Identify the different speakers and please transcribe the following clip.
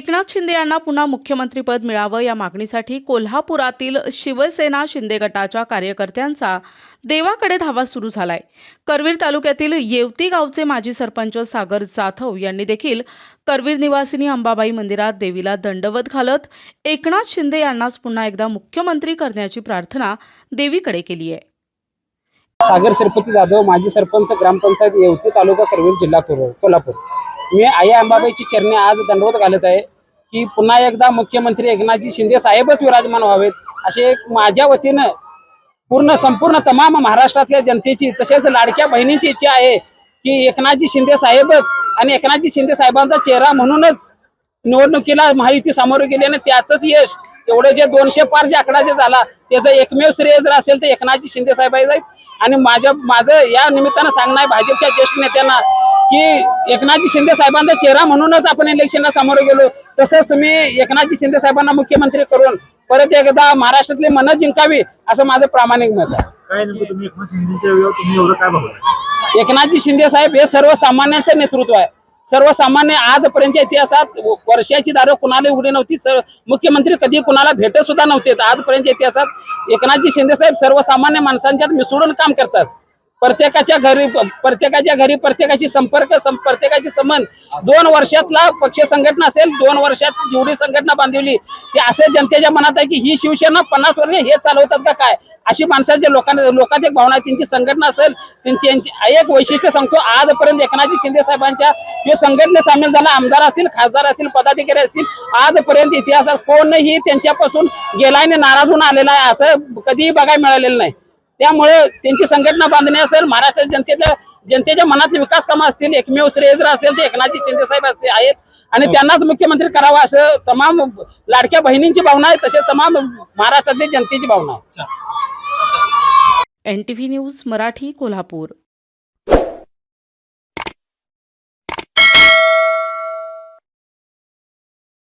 Speaker 1: एकनाथ शिंदे यांना पुन्हा मुख्यमंत्रीपद मिळावं या मागणीसाठी कोल्हापुरातील शिवसेना शिंदे गटाच्या कार्यकर्त्यांचा देवाकडे धावा सुरू झालाय. करवीर तालुक्यातील येवती गावचे माजी सरपंच सागर जाधव यांनी देखील करवीर निवासिनी अंबाबाई मंदिरात देवीला दंडवत घालत एकनाथ शिंदे यांनाच पुन्हा एकदा मुख्यमंत्री करण्याची प्रार्थना देवीकडे केली आहे.
Speaker 2: सागर सरपती जाधव माजी सरपंच ग्रामपंचायत येवती तालुका करवीर जिल्हा कोल्हापूर. मी आई अंबाबाईची चरणे आज दंडवत घालत आहे की पुन्हा एकदा मुख्यमंत्री एकनाथजी शिंदे साहेबच विराजमान व्हावेत असे माझ्या वतीनं पूर्ण संपूर्ण तमाम महाराष्ट्रातल्या जनतेची तसेच लाडक्या बहिणीची इच्छा आहे की एकनाथजी शिंदे साहेबच आणि एकनाथजी शिंदे साहेबांचा चेहरा म्हणूनच निवडणुकीला महायुती सामोरे गेली आणि त्याचंच यश एवढे जे दोनशे पार जे आकडा जे झाला त्याचं एकमेव श्रेय जर असेल तर एकनाथजी शिंदे साहेब आहेत. आणि माझ्या माझं या निमित्तानं सांगणं आहे भाजपच्या ज्येष्ठ नेत्यांना की एकनाथजी शिंदे साहेबांचा चेहरा म्हणूनच आपण इलेक्शनला सामोरे गेलो. तसंच तुम्ही एकनाथजी शिंदे साहेबांना मुख्यमंत्री करून परत एकदा महाराष्ट्रातली मनं जिंकावी असं माझं प्रामाणिक मत आहे.
Speaker 3: काय तुम्ही एवढं काय
Speaker 2: एकनाथजी शिंदे साहेब हे सर्वसामान्यांचं नेतृत्व आहे. सर्वसामान्य आजपर्यंतच्या इतिहासात वर्षाची दारं कुणाला उघडी नव्हती सर मुख्यमंत्री कधी कुणाला भेटत सुद्धा नव्हते. आजपर्यंतच्या इतिहासात एकनाथजी शिंदे साहेब सर्वसामान्य माणसांच्यात मिसळून काम करतात. प्रत्येकाच्या घरी प्रत्येकाच्या घरी प्रत्येकाशी संपर्क प्रत्येकाची संबंध. दोन वर्षातला पक्ष संघटना असेल दोन वर्षात जेवढी संघटना बांधवली ती असे जनतेच्या मनात आहे की ही शिवसेना पन्नास वर्ष हे चालवतात का काय? अशी माणसाच्या लोकांना लोकात एक भावना त्यांची संघटना असेल त्यांची एक वैशिष्ट्य सांगतो आजपर्यंत एकनाथजी शिंदे साहेबांच्या जो संघटनेत सामील झाला आमदार असतील खासदार असतील पदाधिकारी असतील आजपर्यंत इतिहासात कोणही त्यांच्यापासून गेला नाराज होऊन आलेला आहे असं कधीही बघायला मिळालेलं नाही. त्यामुळे त्यांची संघटना बांधणी असेल महाराष्ट्राच्या जनतेच्या जनतेच्या मनातले विकास कामं असतील एकमेव श्रेय जर असेल ते एकनाथजी शिंदे साहेब असते आहेत. आणि त्यांनाच मुख्यमंत्री करावा असं तमाम लाडक्या बहिणींची भावना आहे तसेच तमाम महाराष्ट्रातली जनतेची भावना आहे.
Speaker 1: N T V news Marathi Kolhapur.